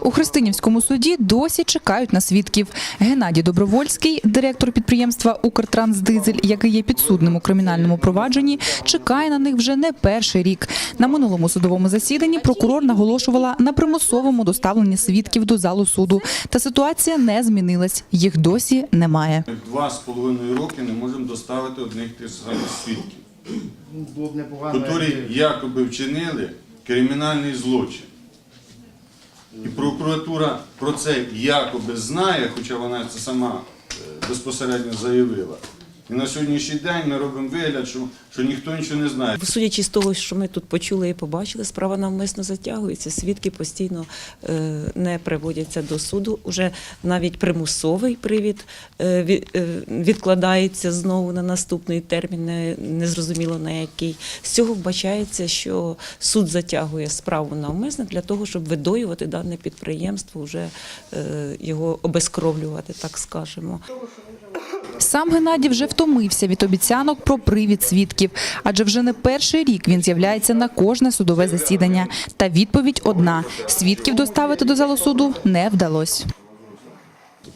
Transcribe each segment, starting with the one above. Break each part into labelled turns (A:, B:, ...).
A: У Христинівському суді досі чекають на свідків. Геннадій Добровольський, директор підприємства «Укртрансдизель», який є підсудним у кримінальному провадженні, чекає на них вже не перший рік. На минулому судовому засіданні прокурор наголошувала на примусовому доставленні свідків до залу суду. Та ситуація не змінилась. Їх досі немає.
B: Два з половиною роки не можемо доставити одних тих самих свідків,
C: непогано.
B: які якоби вчинили кримінальний злочин. І прокуратура про це якоби знає, хоча вона це сама е, безпосередньо заявила. І на сьогоднішній день ми робимо вигляд, що, що ніхто нічого не знає.
D: Судячи з того, що ми тут почули і побачили, справа навмисно затягується. Свідки постійно е, не приводяться до суду. Уже навіть примусовий привід е, е, відкладається знову на наступний термін, не- незрозуміло на який. З цього вбачається, що суд затягує справу навмисно для того, щоб видоювати дане підприємство, вже е, його обезкровлювати, так скажемо.
A: Сам Геннадій вже втомився від обіцянок про привід свідків, адже вже не перший рік він з'являється на кожне судове засідання. Та відповідь одна: свідків доставити до залу суду не вдалося.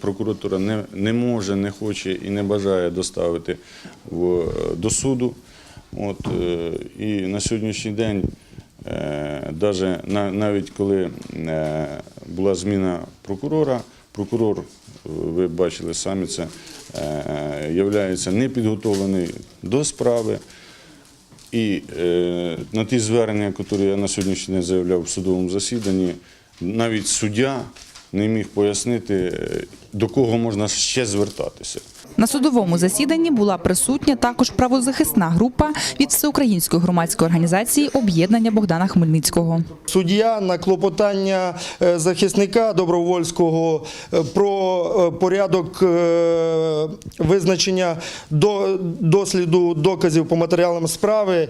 B: Прокуратура не, не може, не хоче і не бажає доставити в, до суду. От, е, і на сьогоднішній день, е, на, навіть коли е, була зміна прокурора, прокурор, е, ви бачили самі це, є являється непідготовлений до справи. І е, на ті звернення, які я на сьогоднішній день заявляв в судовому засіданні, навіть суддя не міг пояснити, е, до кого можна ще звертатися.
A: На судовому засіданні була присутня також правозахисна група від всеукраїнської громадської організації об'єднання Богдана Хмельницького.
C: Суддя на клопотання е, захисника добровольського е, про е, порядок визначення до- досліду доказів по матеріалам справи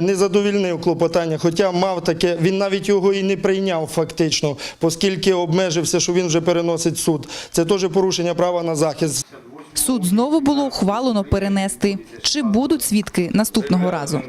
C: не задовільнив клопотання, хоча мав таке, він навіть його і не прийняв фактично, оскільки обмежився, що він вже переносить суд. Це теж порушення права на захист.
A: Суд знову було ухвалено перенести. Чи будуть свідки наступного разу?